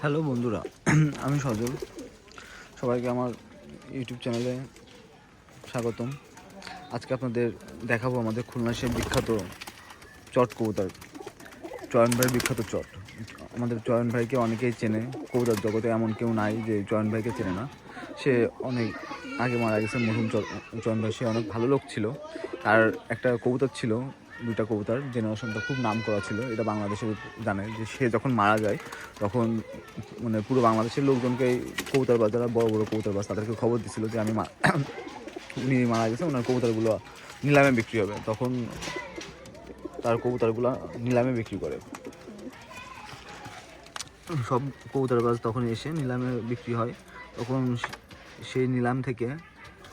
Hello বন্ধুরা, আমি সজল। সবাইকে আমার ইউটিউব চ্যানেলে স্বাগতম। আজকে আপনাদের দেখাবো আমাদের খুলনা সে বিখ্যাত চট কবুতর, চয়ন ভাইয়ের বিখ্যাত চট। আমাদের চয়ন ভাইকে অনেকেই চেনে, কবুতর জগতে এমন কেউ নাই যে চয়ন ভাইকে চেনে না। সে অনেক আগে মারা গেছে মরহুম চ- চয়ন সে অনেক ভালো লোক ছিল। তার একটা কবুতর ছিল, দুইটা কবুতর জেনারেশনটা খুব নাম করা ছিল। এটা বাংলাদেশের জানে যে সে যখন মারা যায়, তখন মানে পুরো বাংলাদেশের লোকজনকে এই কবুতরবাজ যারা বড় বড় কবুতরবাজ তাদেরকে খবর দিছিল যে আমি উনি মারা গেছে, ওনার কবুতরগুলো নিলামে বিক্রি হবে। তখন তার কবুতরগুলো নিলামে বিক্রি করে। সব কবুতরবাজ তখন এসে নিলামে বিক্রি হয়। তখন সেই নিলাম থেকে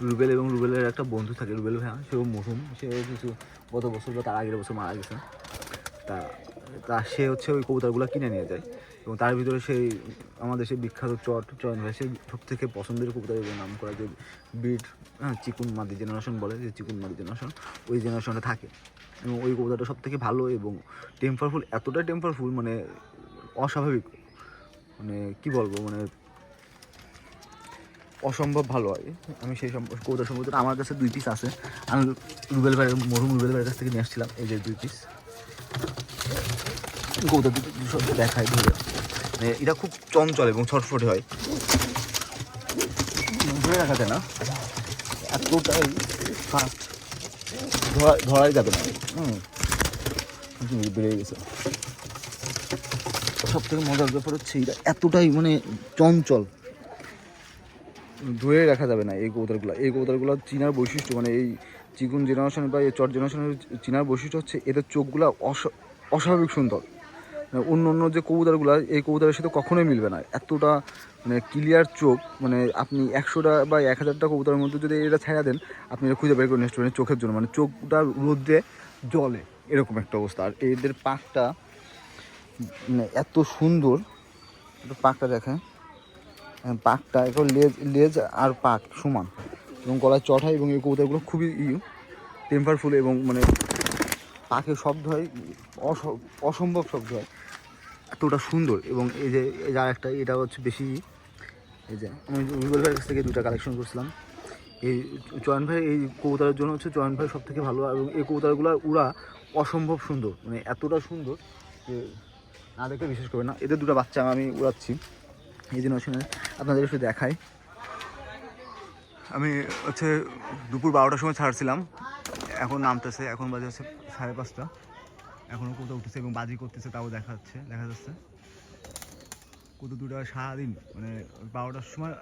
রুবেল এবং রুবেলের একটা বন্ধু থাকে, রুবেল ভাইয়া, সেও মরহুম। সে কিছু গত বছর বা তার আগের বছর মারা গেছে। তা তা সে হচ্ছে ওই কবুতরগুলো কিনে নিয়ে যায়। এবং তার ভিতরে সেই আমাদের সেই বিখ্যাত চট, চয়ন ভাই সেই সব থেকে পছন্দের কবুতর এবং নাম করা যে বিট হ্যাঁ চিকুন মাদি জেনারেশন বলে, যে চিকুন মাদি জেনারেশন ওই জেনারেশনটা থাকে। এবং ওই কবুতরটা সব থেকে ভালো এবং টেম্পারফুল এতটা টেম্পারফুল মানে অস্বাভাবিক। মানে কি বলব মানে অসম্ভব ভালো হয়। আমি সেই সম্পর্কে কৌতা সম্পর্কে আমার কাছে দুই পিস আছে। আমি রুবেল ভাইয়ের মরুম রুবেল ভাইয়ের কাছ থেকে নিয়ে আসছিলাম এই যে দুই পিস কৌতা দুটো দেখায় ধরে। মানে এটা খুব চঞ্চল এবং ছটফটে হয়। ধরে রাখা যায় না। এতটাই ফাস্ট ধরা, ধরাই যাবে না। হুম। বেড়ে গেছে। সব থেকে মজার ব্যাপার হচ্ছে এটা এতটাই মানে চঞ্চল। ধরে রাখা যাবে না এই কবুতরগুলো। এই কবুতরগুলো চীনার বৈশিষ্ট্য মানে এই চিকুন জেনারেশন বা এই চট জেনারেশনের চীনার বৈশিষ্ট্য হচ্ছে এদের চোখগুলো অস- অস্বাভাবিক সুন্দর। মানে অন্য অন্য যে কবুতরগুলো, এই কবুতরের সাথে কখনোই মিলবে না। এতটা মানে ক্লিয়ার চোখ মানে আপনি একশোটা বা এক হাজারটা কবুতরের মধ্যে যদি এটা ছেড়া দেন, আপনি এটা খুঁজে বের করে পারেন চোখের জন্য। মানে চোখটা রোদ্রে জলে এরকম একটা অবস্থা। আর এদের পাকটা মানে এত সুন্দর পাকটা দেখেন। পাকটা এখন লেজ লেজ আর পাক সমান। এবং গলায় চড়াই এবং এই কবুতরগুলো খুবই ইউ টেম্পারফুল এবং মানে পাখির শব্দ হয়, অস- অসম্ভব শব্দ হয়। এতটা সুন্দর এবং এই যে যার একটা এটা হচ্ছে বেশি এই যে, আমি রুবেল ভাইয়ের কাছ থেকে দুটা কালেকশন করছিলাম। এই চয়ন ভাই, এই কবুতরের জন্য হচ্ছে চয়ন ভাই সব থেকে ভালো এবং এই কবুতরগুলোর উড়া অসম্ভব সুন্দর মানে এতটা সুন্দর যে না দেখে বিশেষ করে না। এদের দুটো বাচ্চা আমি উড়াচ্ছি। এই জন্য শুনে আপনাদের একটু দেখাই। আমি হচ্ছে দুপুর বারোটার সময় ছাড়ছিলাম। এখন নামতেছে এখন বাজে হচ্ছে সাড়ে পাঁচটা। এখনও কোথাও উঠতেছে এবং বাজি করতেছে তাও দেখা যাচ্ছে দেখা যাচ্ছে। কত দুটা সারাদিন মানে বারোটার সময়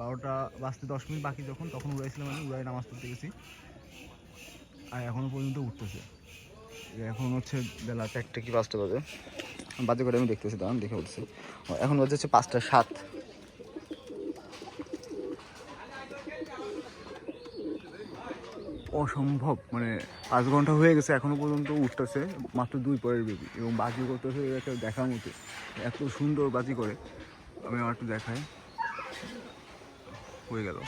বারোটা বাজতে দশ মিনিট বাকি যখন তখন উড়াইছিলাম আমি উড়াই নামাজ পড়তে গেছি। আর এখনও পর্যন্ত উঠতেছে। এখন হচ্ছে বেলা চারটে কি পাঁচটা বাজে? বাজে করে আমি দেখতেছি, দাঁড়ান, দেখে বলছি এখন বাজে হচ্ছে পাঁচটা সাত। অসম্ভব মানে পাঁচ ঘণ্টা হয়ে গেছে, এখনও পর্যন্ত উঠতেছে, মাত্র দুই পরের বেবি, এবং বাজি করতেছে একটা দেখার মতো। এত সুন্দর বাজি করে। আমি আমার একটু দেখাই। হয়ে গেল।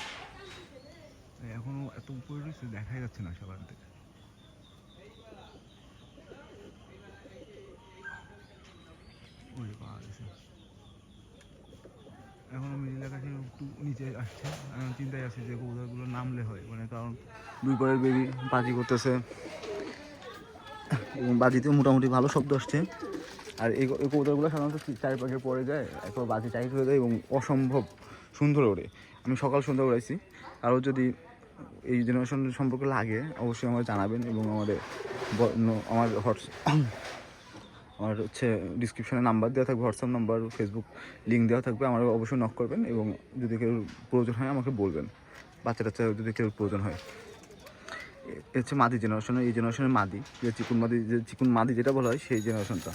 এখনও এত উপরে রয়েছে, দেখাই যাচ্ছে না সবার থেকে ওরে পাওয়া গেছে এখন আমি এলাকাতে একটু নিচে আসছে। চিন্তায় আছি যে কবুতরগুলো নামলে হয় মানে কারণ দুই পরের বেবি বাজি করতেছে। এবং বাজিতেও মোটামুটি ভালো শব্দ আসছে। আর এই কবুতরগুলো সাধারণত চারিপাশে পড়ে যায়, একবার বাজি টাইট হয়ে যায় এবং অসম্ভব সুন্দর ওড়ে। আমি সকাল সন্ধ্যা উড়াইছি। আরও যদি এই জেনারেশন সম্পর্কে লাগে, অবশ্যই আমাকে জানাবেন এবং আমাদের আমার হোয়াটস আমার হচ্ছে ডিসক্রিপশনে নাম্বার দেওয়া থাকবে হোয়াটসঅ্যাপ নাম্বার ফেসবুক লিঙ্ক দেওয়া থাকবে, আমার অবশ্যই নক করবেন এবং যদি কেউ প্রয়োজন হয় আমাকে বলবেন। বাচ্চা টাচ্চা যদি কেউ প্রয়োজন হয়। হচ্ছে মাদি জেনারেশনের এই জেনারেশনের মাদি, যে চিকুন মাদি, যে চিকুন মাদি যেটা বলা হয় সেই জেনারেশনটা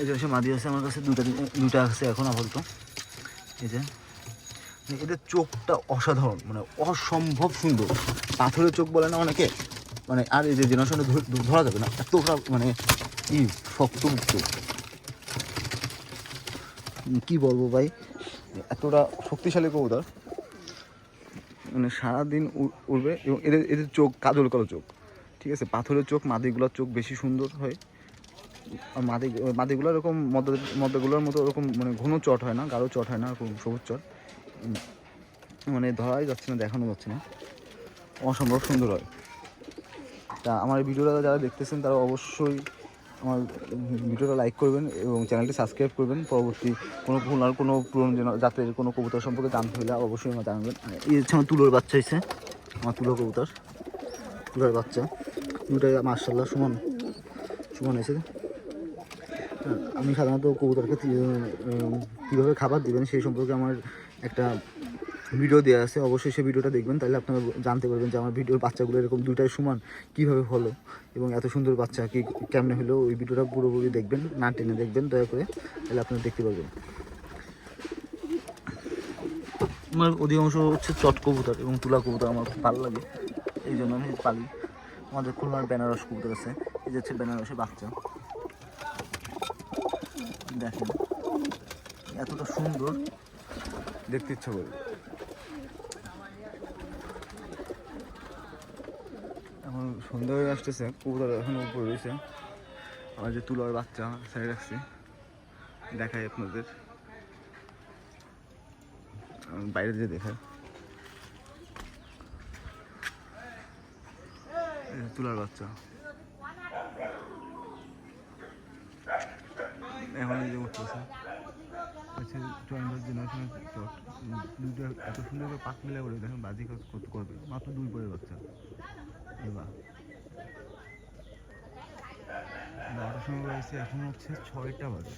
এই জেনারেশন মাদি আছে, আমার কাছে দুটা দুটা আছে এখন আপাতত। এই যে মানে এদের চোখটা অসাধারণ মানে অসম্ভব সুন্দর। পাথরের চোখ বলে না অনেকে? মানে আর এই যে জেনারেশনে ধরা যাবে না এত মানে ই শক্ত চোখ কি বলব ভাই? এতটা শক্তিশালী কবুতর। মানে সারাদিন উড়- উড়বে এবং এদের এদের চোখ কাজল কালো চোখ। ঠিক আছে? পাথরের চোখ, মাদিগুলোর চোখ বেশি সুন্দর হয়। আর মাদি, মাদিগুলো এরকম মদ মদ্যগুলোর মতো ওরকম মানে ঘন চট হয় না, গাঢ় চট হয় না, এরকম সবুজ চট। মানে ধরাই যাচ্ছে না, দেখানো যাচ্ছে না। অসম্ভব সুন্দর হয়। তা আমার ভিডিওটা যারা দেখতেছেন, তারা অবশ্যই আমার ভিডিওটা লাইক করবেন এবং চ্যানেলটি সাবস্ক্রাইব করবেন। পরবর্তী কোনো আর কোনো পুরনো জাতের কোনো কবুতর সম্পর্কে জানতে হলে অবশ্যই আমার জানাবেন। এই হচ্ছে আমার তুলোর বাচ্চা হয়েছে আমার তুলো কবুতর, তুলোর বাচ্চা। দুটাই মার্শাল্লাহ সমান সমান আর আমি সাধারণত কবুতরকে কীভাবে খাবার দেবেন সেই সম্পর্কে আমার একটা ভিডিও দেওয়া আছে, অবশ্যই সেই ভিডিওটা দেখবেন, তাহলে আপনারা জানতে পারবেন যে আমার ভিডিওর বাচ্চাগুলো এরকম দুইটাই সমান কীভাবে হলো এবং এত সুন্দর বাচ্চা কি কেমনে হলো, ওই ভিডিওটা পুরোপুরি দেখবেন, না টেনে দেখবেন, দয়া করে, তাহলে আপনারা দেখতে পারবেন। আমার অধিকাংশ হচ্ছে চট কবুতর এবং তুলা কবুতর, আমার খুব ভালো লাগে। এই জন্য আমি পালি। আমাদের খুলনার বেনারস কবুতর আছে, এই যে হচ্ছে বেনারসের বাচ্চা। দেখেন, এতটা সুন্দর, দেখতে ইচ্ছা করে এখন সন্ধ্যা হয়ে আসতেছে কবুতর এখন উপরে রয়েছে। আমার যে তুলার বাচ্চা, সাইড রাখছি। দেখাই আপনাদের। বাইরে যে দেখায় তুলার বাচ্চা। এখন যে উঠতেছে। চট দুটো এত সুন্দর করে পাক মিলা করে দেখেন বাজি কত করবে মাত্র দুই পরে বাচ্চা। এবার। বারোটার সময় রয়েছে এখন হচ্ছে ছয়টা বাজে।